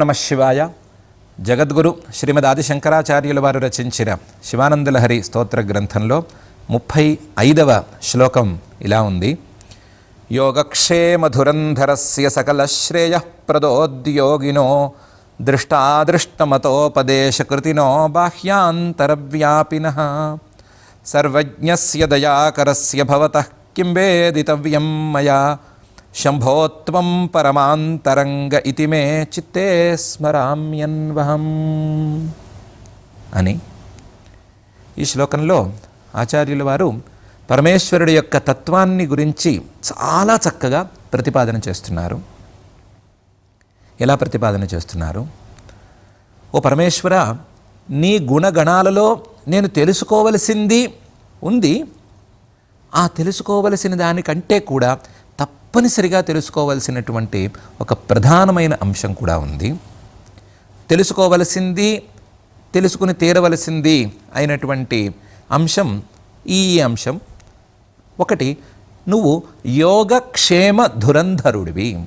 నమ శివాయ. జగద్గురు శ్రీమద్ ఆదిశంకరాచార్యుల వారు రచించిన శివానందలహరి స్తోత్ర గ్రంథంలో ముప్పై ఐదవ శ్లోకం ఇలా ఉంది. యోగక్షేమధురంధరస్య సకలశ్రేయ ప్రదోద్యోగినో దృష్టాదృష్టమతోపదేశకృతినో బాహ్యాంతరవ్యాపిన. సర్వజ్ఞస్య దయాకరస్య భవతః. కిం వేదితవ్యం మయా శంభోత్వం పరమాంతరంగ ఇతి మే చిత్తే స్మరామ్యన్వహం అని ఈ శ్లోకంలో ఆచార్యుల వారు పరమేశ్వరుడి యొక్క తత్వాన్ని గురించి చాలా చక్కగా ప్రతిపాదన చేస్తున్నారు. ఎలా ప్రతిపాదన చేస్తున్నారు? ఓ పరమేశ్వర నీ గుణగణాలలో నేను తెలుసుకోవలసింది ఉంది. ఆ తెలుసుకోవలసిన దానికంటే కూడా తప్పనిసరిగా తెలుసుకోవలసినటువంటి ఒక ప్రధానమైన అంశం కూడా ఉంది. తెలుసుకోవలసింది తెలుసుకుని తీరవలసింది అయినటువంటి అంశం ఈ అంశం ఒకటి నువ్వు యోగక్షేమ ధురంధరుడివి.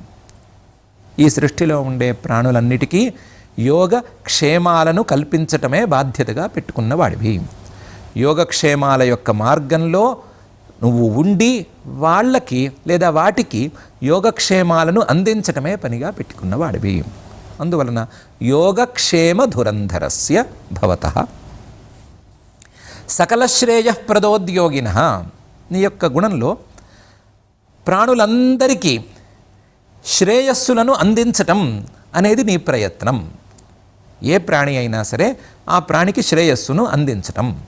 ఈ సృష్టిలో ఉండే ప్రాణులన్నిటికీ యోగ క్షేమాలను కల్పించటమే బాధ్యతగా పెట్టుకున్నవాడివి. యోగక్షేమాల యొక్క మార్గంలో నువ్వు ఉండి వాళ్ళకి లేదా వాటికి యోగక్షేమాలను అందించటమే పనిగా పెట్టుకున్నవాడివి. అందువలన యోగక్షేమ ధురంధరస్య భవత. సకల శ్రేయప్రదోద్యోగిన నీ యొక్క గుణంలో ప్రాణులందరికీ శ్రేయస్సులను అందించటం అనేది నీ ప్రయత్నం. ఏ ప్రాణి అయినా సరే ఆ ప్రాణికి శ్రేయస్సును అందించటం.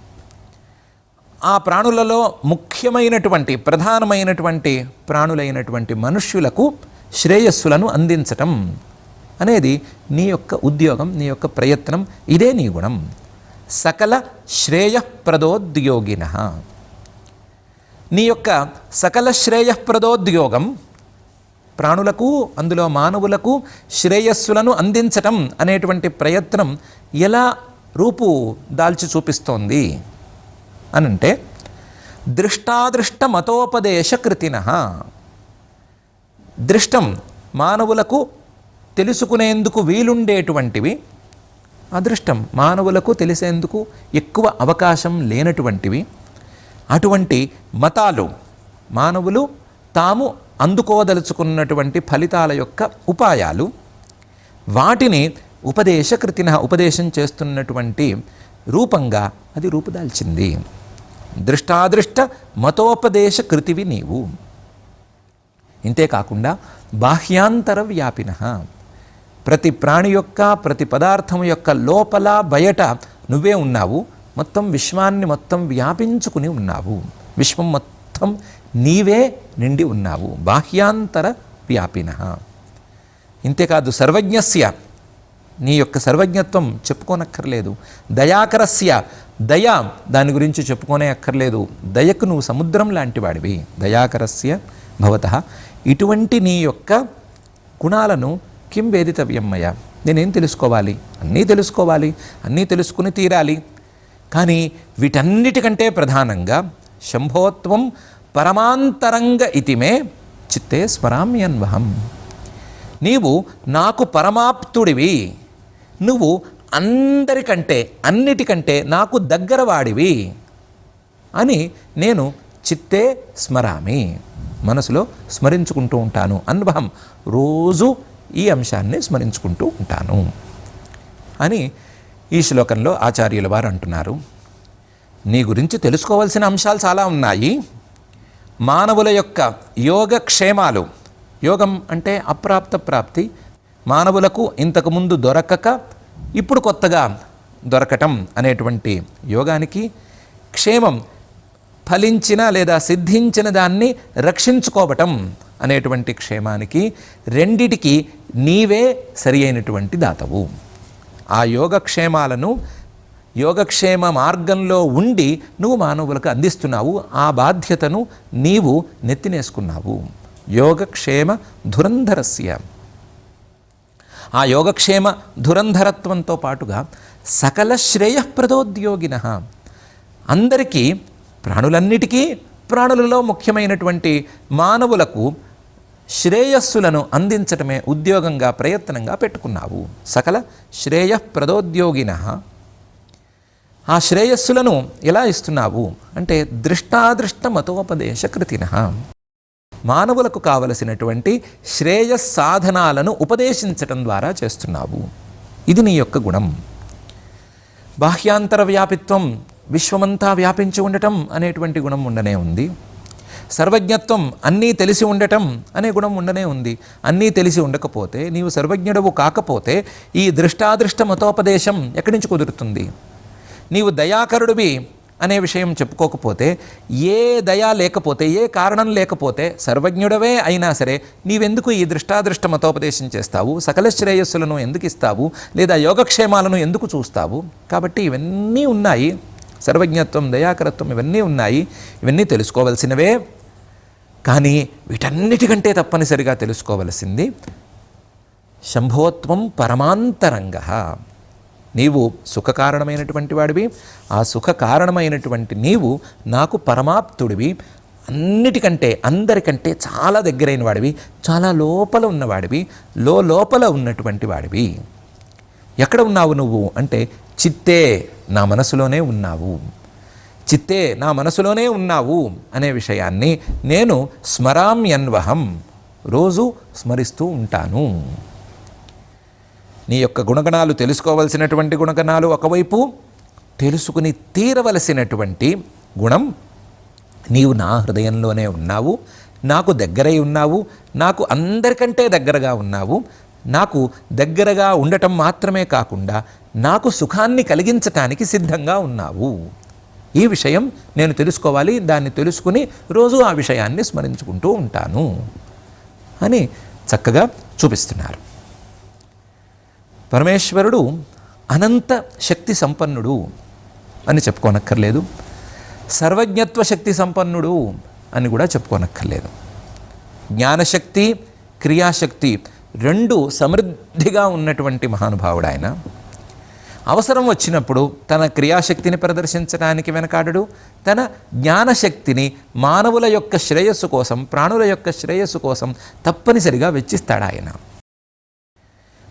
ఆ ప్రాణులలో ముఖ్యమైనటువంటి ప్రధానమైనటువంటి ప్రాణులైనటువంటి మనుష్యులకు శ్రేయస్సులను అందించటం అనేది నీ యొక్క ఉద్యోగం నీ యొక్క ప్రయత్నం ఇదే నీ గుణం. సకల శ్రేయప్రదోద్యోగిన. నీ యొక్క సకల శ్రేయప్రదోద్యోగం ప్రాణులకు అందులో మానవులకు శ్రేయస్సులను అందించటం అనేటువంటి ప్రయత్నం ఎలా రూపు దాల్చి చూపిస్తోంది? అనంటే దృష్టాదృష్ట మతోపదేశ కృతిన దృష్టం మానవులకు తెలుసుకునేందుకు వీలుండేటువంటివి అదృష్టం మానవులకు తెలిసేందుకు ఎక్కువ అవకాశం లేనటువంటివి అటువంటి మతాలు మానవులు తాము అందుకోదలుచుకున్నటువంటి ఫలితాల యొక్క ఉపాయాలు వాటిని ఉపదేశకృతిన ఉపదేశం చేస్తున్నటువంటి రూపంగా అది రూపుదాల్చింది. దృష్టాదృష్ట మతోపదేశ కృతివి నీవు. ఇంతేకాకుండా బాహ్యాంతర వ్యాపిన ప్రతి ప్రాణి యొక్క ప్రతి పదార్థం యొక్క లోపల బయట నువ్వే ఉన్నావు. మొత్తం విశ్వాన్ని మొత్తం వ్యాపించుకుని ఉన్నావు. విశ్వం మొత్తం నీవే నిండి ఉన్నావు. బాహ్యాంతర వ్యాపిన. ఇంతేకాదు సర్వజ్ఞస్య. నీ యొక్క సర్వజ్ఞత్వం చెప్పుకోనక్కర్లేదు. దయాకరస్య. దయ దాని గురించి చెప్పుకోనే అక్కర్లేదు. దయకు నువ్వు సముద్రం లాంటి వాడివి. దయాకరస్య భవత. ఇటువంటి నీ యొక్క గుణాలను కిం వేదితవ్యమ్మయ్య మయ నేనేం తెలుసుకోవాలి? అన్నీ తెలుసుకోవాలి. అన్నీ తెలుసుకుని తీరాలి. కానీ వీటన్నిటికంటే ప్రధానంగా శంభోత్వం పరమాంతరంగ ఇతిమే చిత్తే స్మరామ్యన్వహం. నీవు నాకు పరమాప్తుడివి. నువ్వు అందరికంటే అన్నిటికంటే నాకు దగ్గరవాడివి అని నేను చిత్తే స్మరామి మనసులో స్మరించుకుంటూ ఉంటాను. అనుభవం రోజు ఈ అంశాన్ని స్మరించుకుంటూ ఉంటాను అని ఈ శ్లోకంలో ఆచార్యుల వారు అంటున్నారు. నీ గురించి తెలుసుకోవాల్సిన అంశాలు చాలా ఉన్నాయి. మానవుల యొక్క యోగక్షేమాలు యోగం అంటే అప్రాప్త ప్రాప్తి మానవులకు ఇంతకుముందు దొరకక ఇప్పుడు కొత్తగా దొరకటం అనేటువంటి యోగానికి క్షేమం ఫలించిన లేదా సిద్ధించిన దాన్ని రక్షించుకోవటం అనేటువంటి క్షేమానికి రెండిటికి నీవే సరి అయినటువంటి దాతవు. ఆ యోగక్షేమాలను యోగక్షేమ మార్గంలో ఉండి నువ్వు మానవులకు అందిస్తున్నావు. ఆ బాధ్యతను నీవు నెత్తినేసుకున్నావు. యోగక్షేమ ధురంధరస్య. ఆ యోగక్షేమ ధురంధరత్వంతో పాటుగా సకల శ్రేయప్రదోద్యోగిన అందరికీ ప్రాణులన్నిటికీ ప్రాణులలో ముఖ్యమైనటువంటి మానవులకు శ్రేయస్సులను అందించటమే ఉద్యోగంగా ప్రయత్నంగా పెట్టుకున్నావు. సకల శ్రేయప్రదోద్యోగిన ఆ శ్రేయస్సులను ఎలా ఇస్తున్నావు? అంటే దృష్టాదృష్ట మతోపదేశ కృతిన మానవులకు కావలసినటువంటి శ్రేయస్ సాధనాలను ఉపదేశించటం ద్వారా చేస్తున్నావు. ఇది నీ యొక్క గుణం. బాహ్యాంతర వ్యాపిత్వం విశ్వమంతా వ్యాపించి ఉండటం అనేటువంటి గుణం ఉండనే ఉంది. సర్వజ్ఞత్వం అన్నీ తెలిసి ఉండటం అనే గుణం ఉండనే ఉంది. అన్నీ తెలిసి ఉండకపోతే నీవు సర్వజ్ఞుడవు కాకపోతే ఈ దృష్టాదృష్ట మతోపదేశం ఎక్కడి నుంచి కుదురుతుంది? నీవు దయాకరుడివి అనే విషయం చెప్పుకోకపోతే ఏ దయా లేకపోతే ఏ కారణం లేకపోతే సర్వజ్ఞుడవే అయినా సరే నీవెందుకు ఈ దృష్టాదృష్ట మతోపదేశం చేస్తావు? సకల శ్రేయస్సులను ఎందుకు ఇస్తావు? లేదా యోగక్షేమాలను ఎందుకు చూస్తావు? కాబట్టి ఇవన్నీ ఉన్నాయి. సర్వజ్ఞత్వం దయాకరత్వం ఇవన్నీ ఉన్నాయి. ఇవన్నీ తెలుసుకోవలసినవే. కానీ వీటన్నిటికంటే తప్పనిసరిగా తెలుసుకోవలసింది శంభోత్వం పరమాంతరంగ. నీవు సుఖ కారణమైనటువంటి వాడివి. ఆ సుఖ కారణమైనటువంటి నీవు నాకు పరమాప్తుడివి. అన్నిటికంటే అందరికంటే చాలా దగ్గరైన వాడివి. చాలా లోపల ఉన్నవాడివి. లో లోపల ఉన్నటువంటి వాడివి. ఎక్కడ ఉన్నావు నువ్వు? అంటే చిత్తే నా మనసులోనే ఉన్నావు. చిత్తే నా మనసులోనే ఉన్నావు అనే విషయాన్ని నేను స్మరామ్యన్వహం. రోజు స్మరిస్తూ ఉంటాను. నీ యొక్క గుణగణాలు తెలుసుకోవలసినటువంటి గుణగణాలు ఒకవైపు తెలుసుకుని తీరవలసినటువంటి గుణం నీవు నా హృదయంలోనే ఉన్నావు నాకు దగ్గరై ఉన్నావు నాకు అందరికంటే దగ్గరగా ఉన్నావు నాకు దగ్గరగా ఉండటం మాత్రమే కాకుండా నాకు సుఖాన్ని కలిగించటానికి సిద్ధంగా ఉన్నావు. ఈ విషయం నేను తెలుసుకోవాలి దాన్ని తెలుసుకుని రోజు ఆ విషయాన్ని స్మరించుకుంటూ ఉంటాను అని చక్కగా చూపిస్తున్నారు. పరమేశ్వరుడు అనంత శక్తి సంపన్నుడు అని చెప్పుకోనక్కర్లేదు. సర్వజ్ఞత్వ శక్తి సంపన్నుడు అని కూడా చెప్పుకోనక్కర్లేదు. జ్ఞానశక్తి క్రియాశక్తి రెండు సమృద్ధిగా ఉన్నటువంటి మహానుభావుడు ఆయన అవసరం వచ్చినప్పుడు తన క్రియాశక్తిని ప్రదర్శించడానికి వెనకాడడు. తన జ్ఞానశక్తిని మానవుల యొక్క శ్రేయస్సు కోసం ప్రాణుల యొక్క శ్రేయస్సు కోసం తప్పనిసరిగా వెచ్చిస్తాడు ఆయన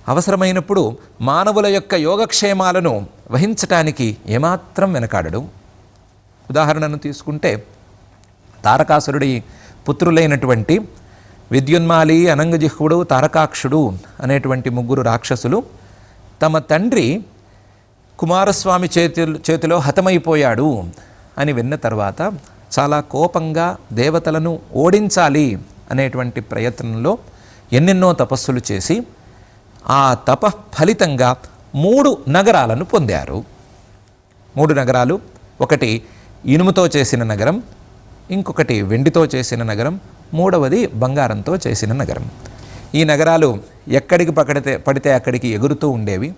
అవసరమైనప్పుడు మానవుల యొక్క యోగక్షేమాలను వహించటానికి ఏమాత్రం వెనకాడడు. ఉదాహరణను తీసుకుంటే తారకాసురుడి పుత్రులైనటువంటి విద్యున్మాలి అనంగజిహ్వుడు తారకాక్షుడు అనేటువంటి ముగ్గురు రాక్షసులు తమ తండ్రి కుమారస్వామి చేతిలో చేతిలో హతమైపోయాడు అని విన్న తర్వాత చాలా కోపంగా దేవతలను ఓడించాలి అనేటువంటి ప్రయత్నంలో ఎన్నెన్నో తపస్సులు చేసి ఆ తప ఫలితంగా మూడు నగరాలను పొందారు. మూడు నగరాలు ఒకటి ఇనుముతో చేసిన నగరం ఇంకొకటి వెండితో చేసిన నగరం మూడవది బంగారంతో చేసిన నగరం. ఈ నగరాలు ఎక్కడికి పకడితే పడితే అక్కడికి ఎగురుతూ ఉండేవి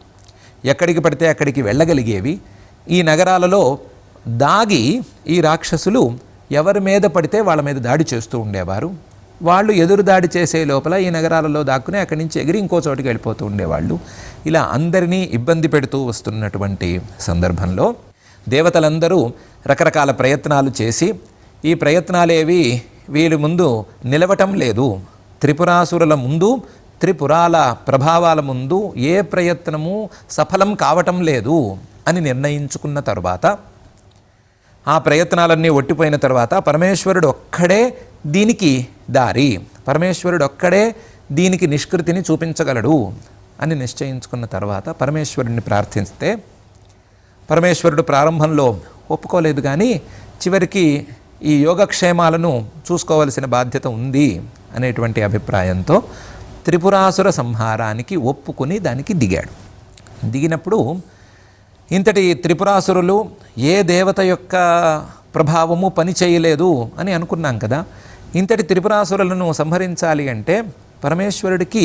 ఎక్కడికి పడితే అక్కడికి వెళ్ళగలిగేవి. ఈ నగరాలలో దాగి ఈ రాక్షసులు ఎవరి మీద పడితే వాళ్ళ మీద దాడి చేస్తూ ఉండేవారు. వాళ్ళు ఎదురు దాడి చేసే లోపల ఈ నగరాలలో దాక్కుని అక్కడి నుంచి ఎగిరి ఇంకో చోటికి వెళ్ళిపోతూ ఉండేవాళ్ళు. ఇలా అందరినీ ఇబ్బంది పెడుతూ వస్తున్నటువంటి సందర్భంలో దేవతలందరూ రకరకాల ప్రయత్నాలు చేసి ఈ ప్రయత్నాలేవి వీళ్ళు ముందు నిలవటం లేదు. త్రిపురాసురుల ముందు త్రిపురాల ప్రభావాల ముందు ఏ ప్రయత్నము సఫలం కావటం లేదు అని నిర్ణయించుకున్న తరువాత ఆ ప్రయత్నాలన్నీ ఒట్టిపోయిన తర్వాత పరమేశ్వరుడు ఒక్కడే దీనికి దారి. పరమేశ్వరుడు ఒక్కడే దీనికి నిష్కృతిని చూపించగలడు అని నిశ్చయించుకున్న తర్వాత పరమేశ్వరుడిని ప్రార్థిస్తే పరమేశ్వరుడు ప్రారంభంలో ఒప్పుకోలేదు కానీ చివరికి ఈ యోగక్షేమాలను చూసుకోవలసిన బాధ్యత ఉంది అనేటువంటి అభిప్రాయంతో త్రిపురాసుర సంహారానికి ఒప్పుకొని దానికి దిగాడు. దిగినప్పుడు ఇంతటి త్రిపురాసురులు ఏ దేవత యొక్క ప్రభావము పని చేయలేదు అని అనుకున్నాం కదా. ఇంతటి త్రిపురాసురులను సంహరించాలి అంటే పరమేశ్వరుడికి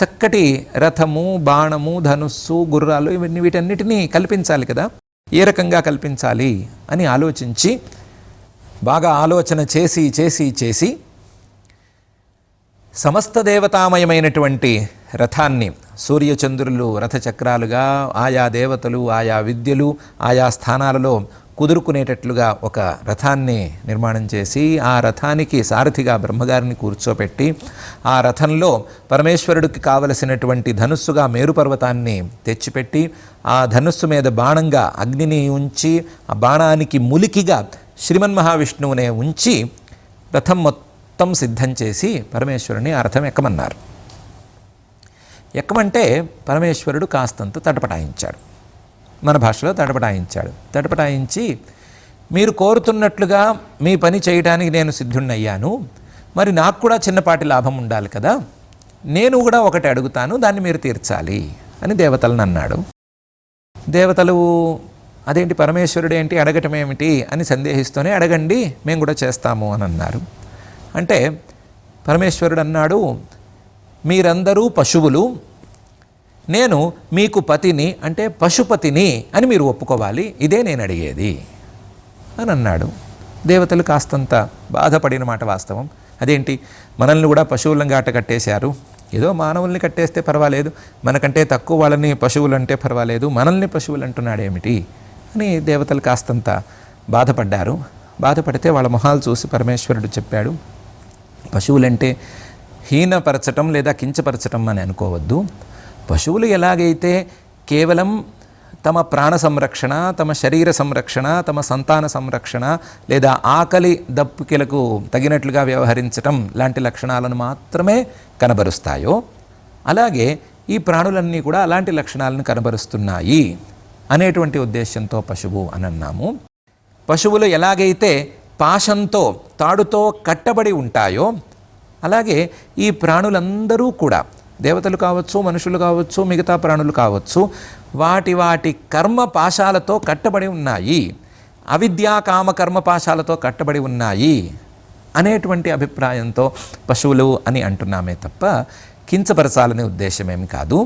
చక్కటి రథము బాణము ధనుస్సు గుర్రాలు ఇవన్నీ వీటన్నిటినీ కల్పించాలి కదా. ఏ రకంగా కల్పించాలి అని ఆలోచించి బాగా ఆలోచన చేసి చేసి చేసి సమస్త దేవతామయమైనటువంటి రథాన్ని సూర్యచంద్రులు రథచక్రాలుగా ఆయా దేవతలు ఆయా విద్యలు ఆయా స్థానాలలో కుదురుకునేటట్లుగా ఒక రథాన్ని నిర్మాణం చేసి ఆ రథానికి సారథిగా బ్రహ్మగారిని కూర్చోపెట్టి ఆ రథంలో పరమేశ్వరుడికి కావలసినటువంటి ధనుస్సుగా మేరు పర్వతాన్ని తెచ్చిపెట్టి ఆ ధనుస్సు మీద బాణంగా అగ్నిని ఉంచి ఆ బాణానికి ములికిగా శ్రీమన్ మహావిష్ణువునే ఉంచి రథం మొత్తం మొత్తం సిద్ధం చేసి పరమేశ్వరుని ఆ రథం ఎక్కమన్నారు. ఎక్కమంటే పరమేశ్వరుడు కాస్తంత తటపటాయించాడు. మన భాషలో తటపటాయించాడు. తటపటాయించి మీరు కోరుతున్నట్లుగా మీ పని చేయడానికి నేను సిద్ధుణ్ణయ్యాను. మరి నాకు కూడా చిన్నపాటి లాభం ఉండాలి కదా. నేను కూడా ఒకటి అడుగుతాను దాన్ని మీరు తీర్చాలి అని దేవతలను అన్నాడు దేవతలు అదేంటి పరమేశ్వరుడు ఏంటి అడగటం ఏమిటి అని సందేహిస్తూనే అడగండి మేము కూడా చేస్తాము అని అన్నారు. అంటే పరమేశ్వరుడు అన్నాడు మీరందరూ పశువులు నేను మీకు పతిని అంటే పశుపతిని అని మీరు ఒప్పుకోవాలి ఇదే నేను అడిగేది. అని అన్నాడు. దేవతలు కాస్తంత బాధపడిన మాట వాస్తవం. అదేంటి? మనల్ని కూడా పశువులను ఆట కట్టేశారు. ఏదో మానవుల్ని కట్టేస్తే పర్వాలేదు. మనకంటే తక్కువ వాళ్ళని పశువులు అంటే పర్వాలేదు. మనల్ని పశువులు అంటున్నాడు ఏమిటి? అని దేవతలు కాస్తంత బాధపడ్డారు. బాధపడితే వాళ్ళ మొహాలు చూసి పరమేశ్వరుడు చెప్పాడు పశువులంటే హీనపరచటం లేదా కించపరచటం అని అనుకోవద్దు. పశువులు ఎలాగైతే కేవలం తమ ప్రాణ సంరక్షణ తమ శరీర సంరక్షణ తమ సంతాన సంరక్షణ లేదా ఆకలి దప్పుకిలకు తగినట్లుగా వ్యవహరించటం లాంటి లక్షణాలను మాత్రమే కనబరుస్తాయో అలాగే ఈ ప్రాణులన్నీ కూడా అలాంటి లక్షణాలను కనబరుస్తున్నాయి అనేటువంటి ఉద్దేశంతో పశువు అని అన్నాము. పశువులు ఎలాగైతే పాశంతో తాడుతో కట్టబడి ఉంటాయో అలాగే ఈ ప్రాణులందరూ కూడా దేవతలు కావచ్చు మనుషులు కావచ్చు మిగతా ప్రాణులు కావచ్చు వాటి వాటి కర్మ పాశాలతో కట్టబడి ఉన్నాయి. అవిద్యా కామ కర్మ పాశాలతో కట్టబడి ఉన్నాయి అనేటువంటి అభిప్రాయంతో పశువులు అని అంటున్నామే తప్ప కించపరచాలనే ఉద్దేశమేమి కాదు.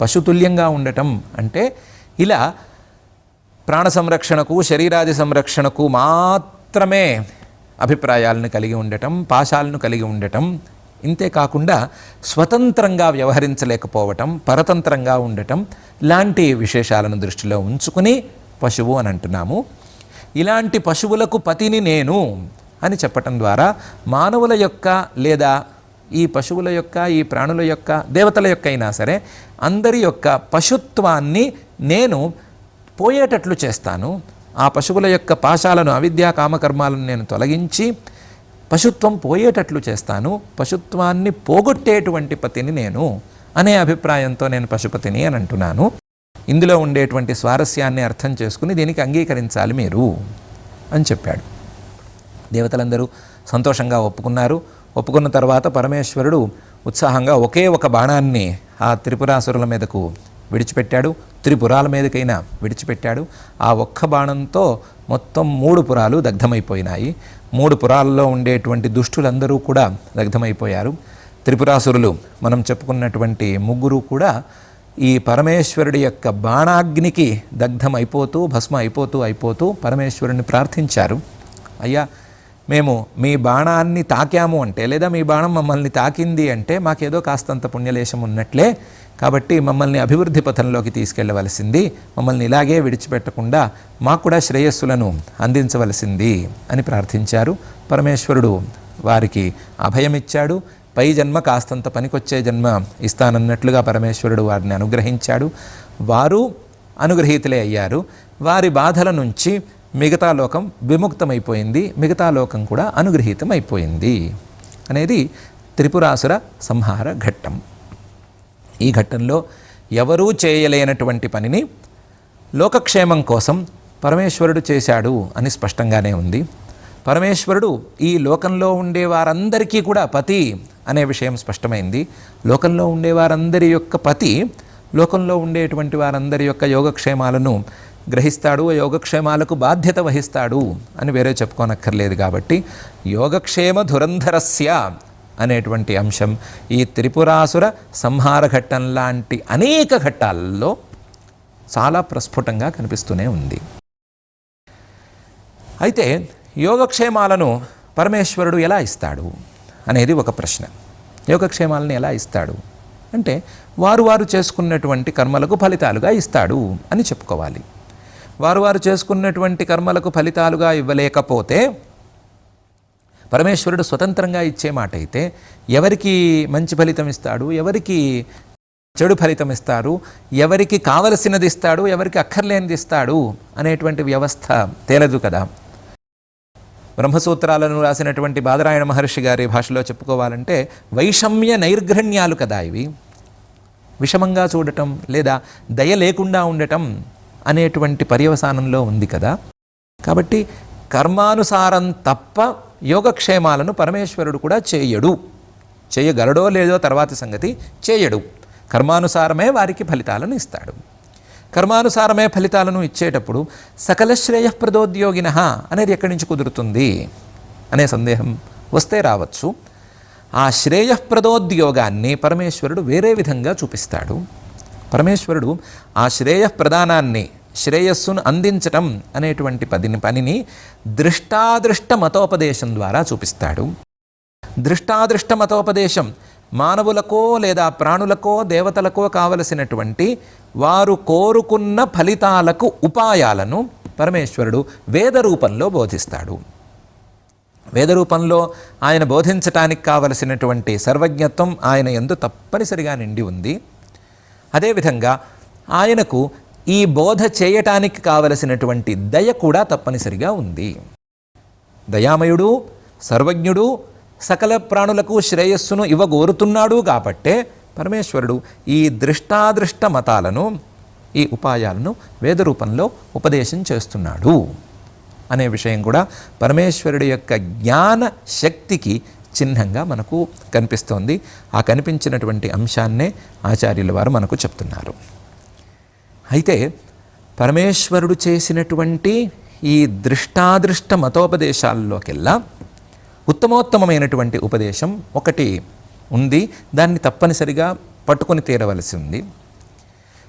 పశుతుల్యంగా ఉండటం అంటే ఇలా ప్రాణ సంరక్షణకు శరీరాది సంరక్షణకు మాత్రమే అభిప్రాయాలను కలిగి ఉండటం పాశాలను కలిగి ఉండటం ఇంతే కాకుండా స్వతంత్రంగా వ్యవహరించలేకపోవటం పరతంత్రంగా ఉండటం లాంటి విశేషాలను దృష్టిలో ఉంచుకుని పశువు అని అంటున్నాము. ఇలాంటి పశువులకు పతిని నేను అని చెప్పటం ద్వారా మానవుల యొక్క లేదా ఈ పశువుల యొక్క ఈ ప్రాణుల యొక్క దేవతల యొక్క అయినా సరే అందరి యొక్క పశుత్వాన్ని నేను పోయేటట్లు చేస్తాను. ఆ పశువుల యొక్క పాశాలను అవిద్యా కామకర్మాలను నేను తొలగించి పశుత్వం పోయేటట్లు చేస్తాను. పశుత్వాన్ని పోగొట్టేటువంటి పతిని నేను అనే అభిప్రాయంతో నేను పశుపతిని అని అంటున్నాను. ఇందులో ఉండేటువంటి స్వారస్యాన్ని అర్థం చేసుకుని దీనికి అంగీకరించాలి మీరు అని చెప్పాడు. దేవతలందరూ సంతోషంగా ఒప్పుకున్నారు. ఒప్పుకున్న తర్వాత పరమేశ్వరుడు ఉత్సాహంగా ఒకే ఒక బాణాన్ని ఆ త్రిపురాసురుల మీదకు విడిచిపెట్టాడు. త్రిపురాల మీదకైనా విడిచిపెట్టాడు. ఆ ఒక్క బాణంతో మొత్తం మూడు పురాలు దగ్ధమైపోయినాయి. మూడు పురాల్లో ఉండేటువంటి దుష్టులందరూ కూడా దగ్ధమైపోయారు. త్రిపురాసురులు మనం చెప్పుకున్నటువంటి ముగ్గురు కూడా ఈ పరమేశ్వరుడి యొక్క బాణాగ్నికి దగ్ధం అయిపోతూ భస్మ అయిపోతూ అయిపోతూ పరమేశ్వరుని ప్రార్థించారు. అయ్యా మేము మీ బాణాన్ని తాకాము అంటే లేదా మీ బాణం మమ్మల్ని తాకింది అంటే మాకేదో కాస్తంత పుణ్యలేశం ఉన్నట్లే కాబట్టి మమ్మల్ని అభివృద్ధి పథంలోకి తీసుకెళ్ళవలసింది మమ్మల్ని ఇలాగే విడిచిపెట్టకుండా మాకు కూడా శ్రేయస్సులను అందించవలసింది అని ప్రార్థించారు. పరమేశ్వరుడు వారికి అభయమిచ్చాడు. పై జన్మ కాస్తంత పనికొచ్చే జన్మ ఇస్తానన్నట్లుగా పరమేశ్వరుడు వారిని అనుగ్రహించాడు. వారు అనుగ్రహీతులే అయ్యారు. వారి బాధల నుంచి మిగతా లోకం విముక్తమైపోయింది. మిగతా లోకం కూడా అనుగ్రహీతం అయిపోయింది అనేది త్రిపురాసుర సంహార ఘట్టం. ఈ ఘట్టంలో ఎవరూ చేయలేనటువంటి పనిని లోకక్షేమం కోసం పరమేశ్వరుడు చేశాడు అని స్పష్టంగానే ఉంది. పరమేశ్వరుడు ఈ లోకంలో ఉండే వారందరికీ కూడా పతి అనే విషయం స్పష్టమైంది. లోకంలో ఉండే వారందరి యొక్క పతి లోకంలో ఉండేటువంటి వారందరి యొక్క యోగక్షేమాలను గ్రహిస్తాడు ఆ యోగక్షేమాలకు బాధ్యత వహిస్తాడు అని వేరే చెప్పుకోనక్కర్లేదు కాబట్టి యోగక్షేమ ధురంధరస్య అనేటువంటి అంశం. ఈ త్రిపురాసుర సంహార ఘట్టం లాంటి అనేక ఘట్టాల్లో చాలా ప్రస్ఫుటంగా కనిపిస్తూనే ఉంది. అయితే యోగక్షేమాలను పరమేశ్వరుడు ఎలా ఇస్తాడు అనేది ఒక ప్రశ్న. యోగక్షేమాలను ఎలా ఇస్తాడు? అంటే వారు వారు చేసుకున్నటువంటి కర్మలకు ఫలితాలుగా ఇస్తాడు అని చెప్పుకోవాలి. వారు వారు చేసుకున్నటువంటి కర్మలకు ఫలితాలుగా ఇవ్వలేకపోతే పరమేశ్వరుడు స్వతంత్రంగా ఇచ్చే మాట అయితే ఎవరికి మంచి ఫలితం ఇస్తాడు? ఎవరికి చెడు ఫలితం ఇస్తారు ఎవరికి కావలసినది ఇస్తాడు? ఎవరికి అక్కర్లేనిది ఇస్తాడు? అనేటువంటి వ్యవస్థ తేలదు కదా. బ్రహ్మసూత్రాలను రాసినటువంటి బాదరాయణ మహర్షి గారి భాషలో చెప్పుకోవాలంటే వైషమ్య నైర్ఘణ్యాలు కదా ఇవి. విషమంగా చూడటం లేదా దయ లేకుండా ఉండటం అనేటువంటి పర్యవసానంలో ఉంది కదా. కాబట్టి కర్మానుసారం తప్ప యోగక్షేమాలను పరమేశ్వరుడు కూడా చేయడు. చేయగలడో లేదో తర్వాతి సంగతి చేయడు. కర్మానుసారమే వారికి ఫలితాలను ఇస్తాడు. కర్మానుసారమే ఫలితాలను ఇచ్చేటప్పుడు సకల శ్రేయప్రదోద్యోగిన అనేది ఎక్కడి నుంచి కుదురుతుంది అనే సందేహం వస్తే రావచ్చు. ఆ శ్రేయప్రదోద్యోగాన్ని పరమేశ్వరుడు వేరే విధంగా చూపిస్తాడు. పరమేశ్వరుడు ఆ శ్రేయప్రదానాన్ని శ్రేయస్సును అందించటం అనేటువంటి పదిని పనిని దృష్టాదృష్ట మతోపదేశం ద్వారా చూపిస్తాడు. దృష్టాదృష్ట మతోపదేశం మానవులకో లేదా ప్రాణులకో దేవతలకో కావలసినటువంటి వారు కోరుకున్న ఫలితాలకు ఉపాయాలను పరమేశ్వరుడు వేద రూపంలో బోధిస్తాడు. వేద రూపంలో ఆయన బోధించటానికి కావలసినటువంటి సర్వజ్ఞత్వం ఆయన ఎందు తప్పనిసరిగా నిండి ఉంది. అదేవిధంగా ఆయనకు ఈ బోధ చేయటానికి కావలసినటువంటి దయ కూడా తప్పనిసరిగా ఉంది. దయామయుడు సర్వజ్ఞుడు సకల ప్రాణులకు శ్రేయస్సును ఇవ్వగోరుతున్నాడు కాబట్టే పరమేశ్వరుడు ఈ దృష్టాదృష్ట మతాలను ఈ ఉపాయాలను వేద రూపంలో ఉపదేశం చేస్తున్నాడు. అనే విషయం కూడా పరమేశ్వరుడి యొక్క జ్ఞాన శక్తికి చిహ్నంగా మనకు కనిపిస్తోంది. ఆ కనిపించినటువంటి అంశాన్నే ఆచార్యుల వారు మనకు చెప్తున్నారు. అయితే పరమేశ్వరుడు చేసినటువంటి ఈ దృష్టాదృష్ట మతోపదేశాల్లోకెల్లా ఉత్తమోత్తమమైనటువంటి ఉపదేశం ఒకటి ఉంది. దాన్ని తప్పనిసరిగా పట్టుకొని తీరవలసి ఉంది.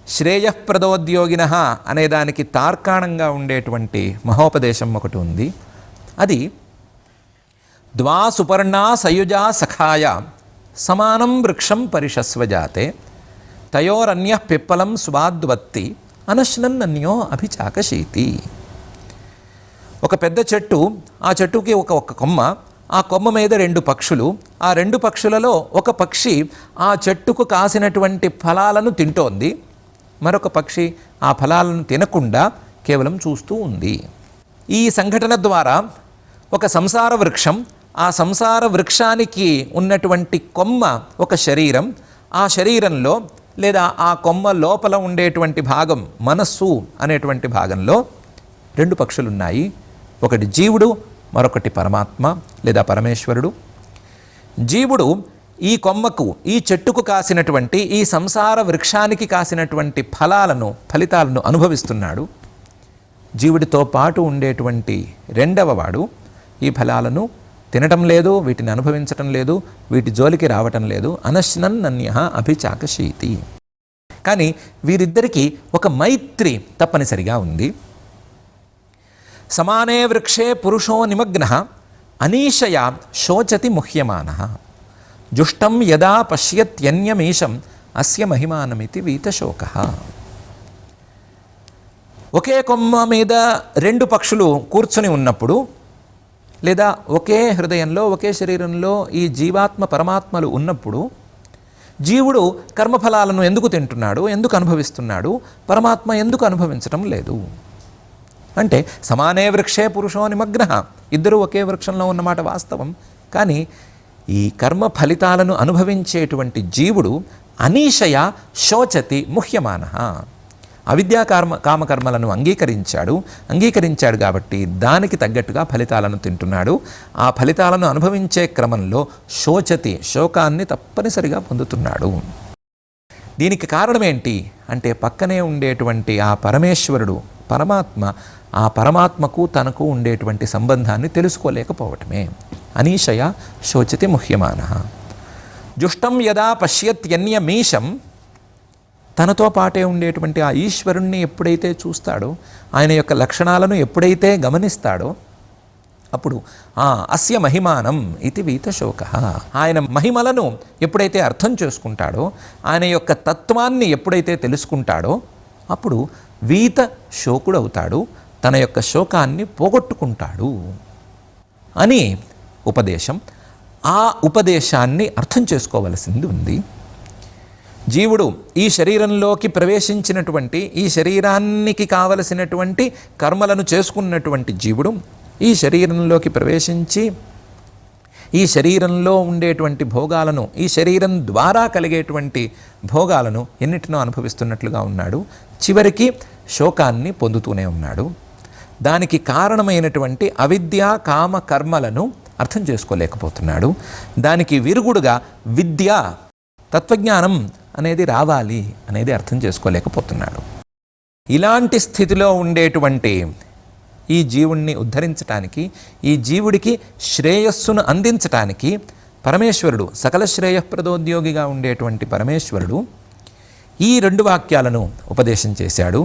శ్రేయప్రదోద్యోగిన అనే దానికి తార్కాణంగా ఉండేటువంటి మహోపదేశం ఒకటి ఉంది. అది ద్వా సుపర్ణా సయుజా సఖాయ సమానం వృక్షం పరిషస్వజాతే తయోరన్య పిప్పలం స్వాద్వత్తి అనశ్నన్నన్యో అభిచాకశీతి. ఒక పెద్ద చెట్టు ఆ చెట్టుకి ఒక ఒక కొమ్మ ఆ కొమ్మ మీద రెండు పక్షులు ఆ రెండు పక్షులలో ఒక పక్షి ఆ చెట్టుకు కాసినటువంటి ఫలాలను తింటోంది. మరొక పక్షి ఆ ఫలాలను తినకుండా కేవలం చూస్తూ ఉంది. ఈ సంఘటన ద్వారా ఒక సంసార వృక్షం ఆ సంసార వృక్షానికి ఉన్నటువంటి కొమ్మ ఒక శరీరం ఆ శరీరంలో లేదా ఆ కొమ్మ లోపల ఉండేటువంటి భాగం మనస్సు అనేటువంటి భాగంలో రెండు పక్షులున్నాయి. ఒకటి జీవుడు మరొకటి పరమాత్మ లేదా పరమేశ్వరుడు. జీవుడు ఈ కొమ్మకు ఈ చెట్టుకు కాసినటువంటి ఈ సంసార వృక్షానికి కాసినటువంటి ఫలాలను ఫలితాలను అనుభవిస్తున్నాడు. జీవుడితో పాటు ఉండేటువంటి రెండవ వాడు ఈ ఫలాలను తినటం లేదు వీటిని అనుభవించటం లేదు వీటి జోలికి రావటం లేదు. అనశ్నన్నన్య అభిచాకశీతి. కానీ వీరిద్దరికీ ఒక మైత్రి తప్పనిసరిగా ఉంది. సమానే వృక్షే పురుషో నిమగ్న అనీషయా శోచతి ముహ్యమాన. జుష్టం యదా పశ్యత్యన్యమీశం అస్య మహిమానమితి వీతశోక. ఒకే కొమ్మ మీద రెండు పక్షులు కూర్చుని ఉన్నప్పుడు లేదా ఒకే హృదయంలో ఒకే శరీరంలో ఈ జీవాత్మ పరమాత్మలు ఉన్నప్పుడు జీవుడు కర్మఫలాలను ఎందుకు తింటున్నాడు ఎందుకు అనుభవిస్తున్నాడు పరమాత్మ ఎందుకు అనుభవించటం లేదు. అంటే సమానే వృక్షే పురుషో నిమగ్న. ఇద్దరు ఒకే వృక్షంలో ఉన్నమాట వాస్తవం. కానీ ఈ కర్మ ఫలితాలను అనుభవించేటువంటి జీవుడు అనీషయ శోచతి ముహ్యమాన. అవిద్యా కర్మ కామకర్మలను అంగీకరించాడు. అంగీకరించాడు కాబట్టి దానికి తగ్గట్టుగా ఫలితాలను తింటున్నాడు. ఆ ఫలితాలను అనుభవించే క్రమంలో శోచతి శోకాన్ని తప్పనిసరిగా పొందుతున్నాడు. దీనికి కారణం ఏంటి అంటే పక్కనే ఉండేటువంటి ఆ పరమేశ్వరుడు పరమాత్మ ఆ పరమాత్మకు తనకు ఉండేటువంటి సంబంధాన్ని తెలుసుకోలేకపోవటమే. అనీషయ శోచతి ముహ్యమాన. జుష్టం యదా పశ్యత్యన్యమీశం తనతో పాటే ఉండేటువంటి ఆ ఈశ్వరుణ్ణి ఎప్పుడైతే చూస్తాడో ఆయన యొక్క లక్షణాలను ఎప్పుడైతే గమనిస్తాడో అప్పుడు ఆ అస్య మహిమానం ఇది వీతశోక ఆయన మహిమలను ఎప్పుడైతే అర్థం చేసుకుంటాడో ఆయన యొక్క తత్వాన్ని ఎప్పుడైతే తెలుసుకుంటాడో అప్పుడు వీత శోకుడవుతాడు తన యొక్క శోకాన్ని పోగొట్టుకుంటాడు అని ఉపదేశం. ఆ ఉపదేశాన్ని అర్థం చేసుకోవలసింది ఉంది. జీవుడు ఈ శరీరంలోకి ప్రవేశించినటువంటి ఈ శరీరానికి కావలసినటువంటి కర్మలను చేసుకున్నటువంటి జీవుడు ఈ శరీరంలోకి ప్రవేశించి ఈ శరీరంలో ఉండేటువంటి భోగాలను ఈ శరీరం ద్వారా కలిగేటువంటి భోగాలను ఎన్నిటినో అనుభవిస్తున్నట్లుగా ఉన్నాడు. చివరికి శోకాన్ని పొందుతూనే ఉన్నాడు. దానికి కారణమైనటువంటి అవిద్య కామ కర్మలను అర్థం చేసుకోలేకపోతున్నాడు. దానికి విరుగుడుగా విద్య తత్వజ్ఞానం అనేది రావాలి అనేది అర్థం చేసుకోలేకపోతున్నాడు. ఇలాంటి స్థితిలో ఉండేటువంటి ఈ జీవుణ్ణి ఉద్ధరించటానికి ఈ జీవుడికి శ్రేయస్సును అందించటానికి పరమేశ్వరుడు సకల శ్రేయప్రదోద్యోగిగా ఉండేటువంటి పరమేశ్వరుడు ఈ రెండు వాక్యాలను ఉపదేశం చేశాడు.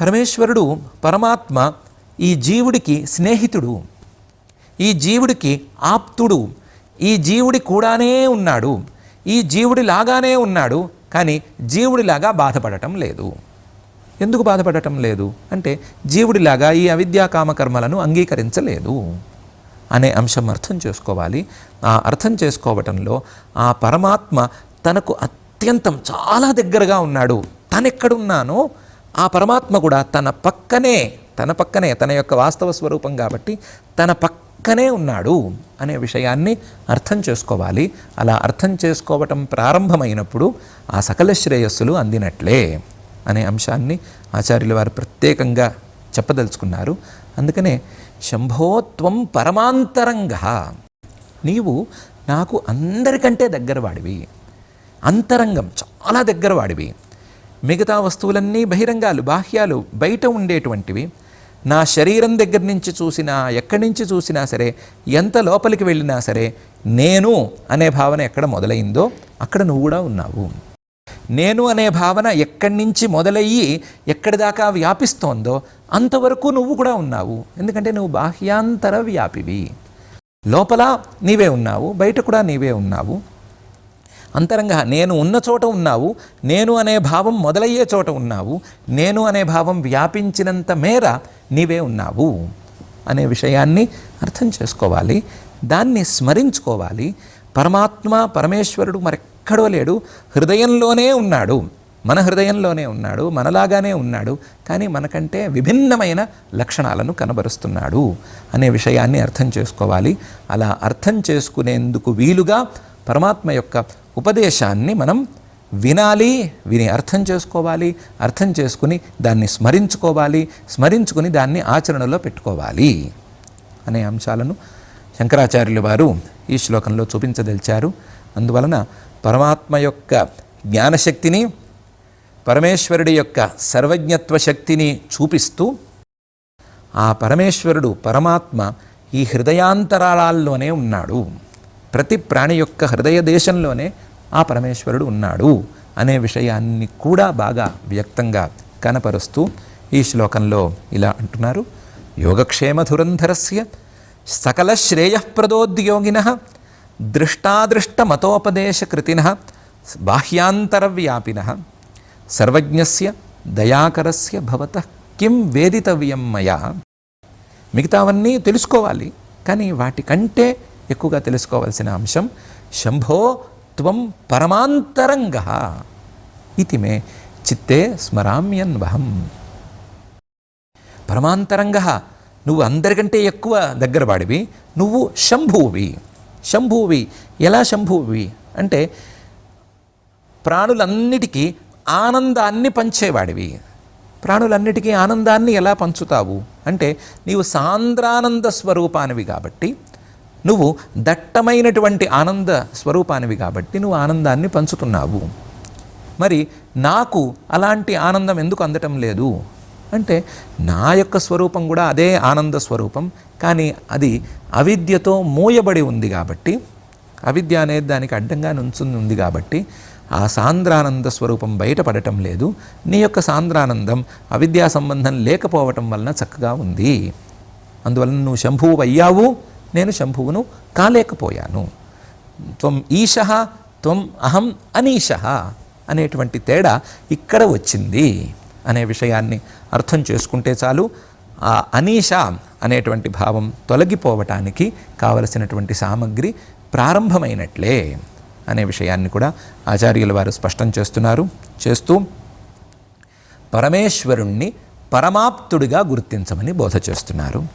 పరమేశ్వరుడు పరమాత్మ ఈ జీవుడికి స్నేహితుడు ఈ జీవుడికి ఆప్తుడు ఈ జీవుడి కూడానే ఉన్నాడు. ఈ జీవుడి లాగానే ఉన్నాడు కానీ జీవుడిలాగా బాధపడటం లేదు. ఎందుకు బాధపడటం లేదు? అంటే జీవుడిలాగా ఈ అవిద్యా కామకర్మలను అంగీకరించలేదు అనే అంశం అర్థం చేసుకోవాలి. ఆ అర్థం చేసుకోవటంలో ఆ పరమాత్మ తనకు అత్యంతం చాలా దగ్గరగా ఉన్నాడు. తనెక్కడున్నానో ఆ పరమాత్మ కూడా తన పక్కనే తన పక్కనే తన యొక్క వాస్తవ స్వరూపం కాబట్టి తన పక్క పక్కనే ఉన్నాడు అనే విషయాన్ని అర్థం చేసుకోవాలి. అలా అర్థం చేసుకోవటం ప్రారంభమైనప్పుడు ఆ సకల శ్రేయస్సులు అందినట్లే అనే అంశాన్ని ఆచార్యులు వారు ప్రత్యేకంగా చెప్పదలుచుకున్నారు. అందుకనే శంభోత్వం పరమాంతరంగా. నీవు నాకు అందరికంటే దగ్గరవాడివి. అంతరంగం చాలా దగ్గరవాడివి. మిగతా వస్తువులన్నీ బహిరంగాలు బాహ్యాలు బయట ఉండేటువంటివి. నా శరీరం దగ్గర నుంచి చూసినా ఎక్కడి నుంచి చూసినా సరే ఎంత లోపలికి వెళ్ళినా సరే నేను అనే భావన ఎక్కడ మొదలైందో అక్కడ నువ్వు కూడా ఉన్నావు. నేను అనే భావన ఎక్కడి నుంచి మొదలయ్యి ఎక్కడి దాకా వ్యాపిస్తోందో అంతవరకు నువ్వు కూడా ఉన్నావు. ఎందుకంటే నువ్వు బాహ్యాంతర వ్యాపివి. లోపల నీవే ఉన్నావు బయట కూడా నీవే ఉన్నావు. అంతరంగా నేను ఉన్న చోట ఉన్నావు నేను అనే భావం మొదలయ్యే చోట ఉన్నావు నేను అనే భావం వ్యాపించినంత మేర నీవే ఉన్నావు అనే విషయాన్ని అర్థం చేసుకోవాలి దాన్ని స్మరించుకోవాలి. పరమాత్మ పరమేశ్వరుడు మరెక్కడో లేడు హృదయంలోనే ఉన్నాడు మన హృదయంలోనే ఉన్నాడు మనలాగానే ఉన్నాడు కానీ మనకంటే విభిన్నమైన లక్షణాలను కనబరుస్తున్నాడు అనే విషయాన్ని అర్థం చేసుకోవాలి. అలా అర్థం చేసుకునేందుకు వీలుగా పరమాత్మ యొక్క ఉపదేశాన్ని మనం వినాలి విని అర్థం చేసుకోవాలి అర్థం చేసుకుని దాన్ని స్మరించుకోవాలి స్మరించుకుని దాన్ని ఆచరణలో పెట్టుకోవాలి అనే అంశాలను శంకరాచార్యులు వారు ఈ శ్లోకంలో చూపించదలిచారు. అందువలన పరమాత్మ యొక్క జ్ఞానశక్తిని పరమేశ్వరుడి యొక్క సర్వజ్ఞత్వ శక్తిని చూపిస్తూ ఆ పరమేశ్వరుడు పరమాత్మ ఈ హృదయాంతరాళాల్లోనే ఉన్నాడు. ప్రతి ప్రాణి యొక్క హృదయ దేశంలోనే ఆ పరమేశ్వరుడు ఉన్నాడు అనే విషయాన్ని కూడా బాగా వ్యక్తంగా కనపరుస్తూ ఈ శ్లోకంలో ఇలా అంటున్నారు. యోగక్షేమధురంధరస్య సకల శ్రేయప్రదోద్యోగిన దృష్టాదృష్టమతోపదేశకృతిన బాహ్యాంతరవ్యాపిన సర్వజ్ఞస్య దయాకరస్య భవత కిం వేదితవ్యం మయా? మిగతావన్నీ తెలుసుకోవాలి కానీ వాటికంటే ఎక్కువగా తెలుసుకోవాల్సిన అంశం శంభో త్వం పరమాంతరంగ ఇది మే చిత్తే స్మరామ్యన్వహం. పరమాంతరంగ నువ్వు అందరికంటే ఎక్కువ దగ్గర వాడివి నువ్వు శంభువి శంభువి ఎలా శంభువి అంటే ప్రాణులన్నిటికీ ఆనందాన్ని పంచేవాడివి. ప్రాణులన్నిటికీ ఆనందాన్ని ఎలా పంచుతావు? అంటే నీవు సాంద్రానంద స్వరూపానివి కాబట్టి నువ్వు దట్టమైనటువంటి ఆనంద స్వరూపానివి కాబట్టి నువ్వు ఆనందాన్ని పంచుతున్నావు. మరి నాకు అలాంటి ఆనందం ఎందుకు అందటం లేదు? అంటే నా యొక్క స్వరూపం కూడా అదే ఆనంద స్వరూపం కానీ అది అవిద్యతో మూయబడి ఉంది కాబట్టి అవిద్య అనేది దానికి అడ్డంగా నుంచుంది ఉంది కాబట్టి ఆ సాంద్రానంద స్వరూపం బయటపడటం లేదు. నీ యొక్క సాంద్రానందం అవిద్యా సంబంధం లేకపోవటం వలన చక్కగా ఉంది. అందువలన నువ్వు శంభువు అయ్యావు. నేను శంభువును కాలేకపోయాను. త్వం ఈశ త్వం అహం అనీశ అనేటువంటి తేడా ఇక్కడ వచ్చింది అనే విషయాన్ని అర్థం చేసుకుంటే చాలు. ఆ అనీష అనేటువంటి భావం తొలగిపోవటానికి కావలసినటువంటి సామగ్రి ప్రారంభమైనట్లే అనే విషయాన్ని కూడా ఆచార్యుల వారు స్పష్టం చేస్తున్నారు. చేస్తూ పరమేశ్వరుణ్ణి పరమాప్తుడిగా గుర్తించమని బోధ చేస్తున్నారు.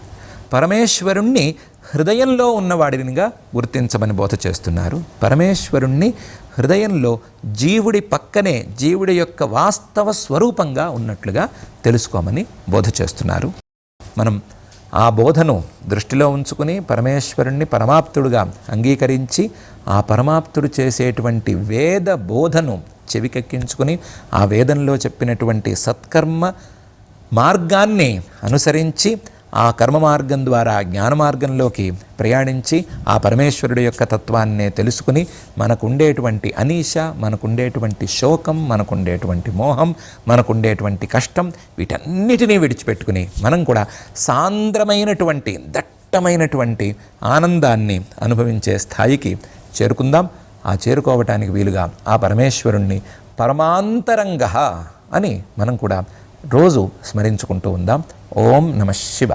పరమేశ్వరుణ్ణి హృదయంలో ఉన్నవాడినిగా గుర్తించమని బోధ చేస్తున్నారు. పరమేశ్వరుణ్ణి హృదయంలో జీవుడి పక్కనే జీవుడి యొక్క వాస్తవ స్వరూపంగా ఉన్నట్లుగా తెలుసుకోమని బోధ చేస్తున్నారు. మనం ఆ బోధను దృష్టిలో ఉంచుకుని పరమేశ్వరుణ్ణి పరమాప్తుడుగా అంగీకరించి ఆ పరమాప్తుడు చేసేటువంటి వేద బోధను చెవికెక్కించుకుని ఆ వేదంలో చెప్పినటువంటి సత్కర్మ మార్గాన్ని అనుసరించి ఆ కర్మ మార్గం ద్వారా జ్ఞాన మార్గంలోకి ప్రయాణించి ఆ పరమేశ్వరుడి యొక్క తత్వాన్నే తెలుసుకుని మనకుండేటువంటి అనీష మనకుండేటువంటి శోకం మనకుండేటువంటి మోహం మనకుండేటువంటి కష్టం వీటన్నిటినీ విడిచిపెట్టుకుని మనం కూడా సాంద్రమైనటువంటి దట్టమైనటువంటి ఆనందాన్ని అనుభవించే స్థాయికి చేరుకుందాం. ఆ చేరుకోవటానికి వీలుగా ఆ పరమేశ్వరుణ్ణి పరమాంతరంగ అని మనం కూడా రోజు స్మరించుకుంటూ ఉందాం. ఓం నమ శివ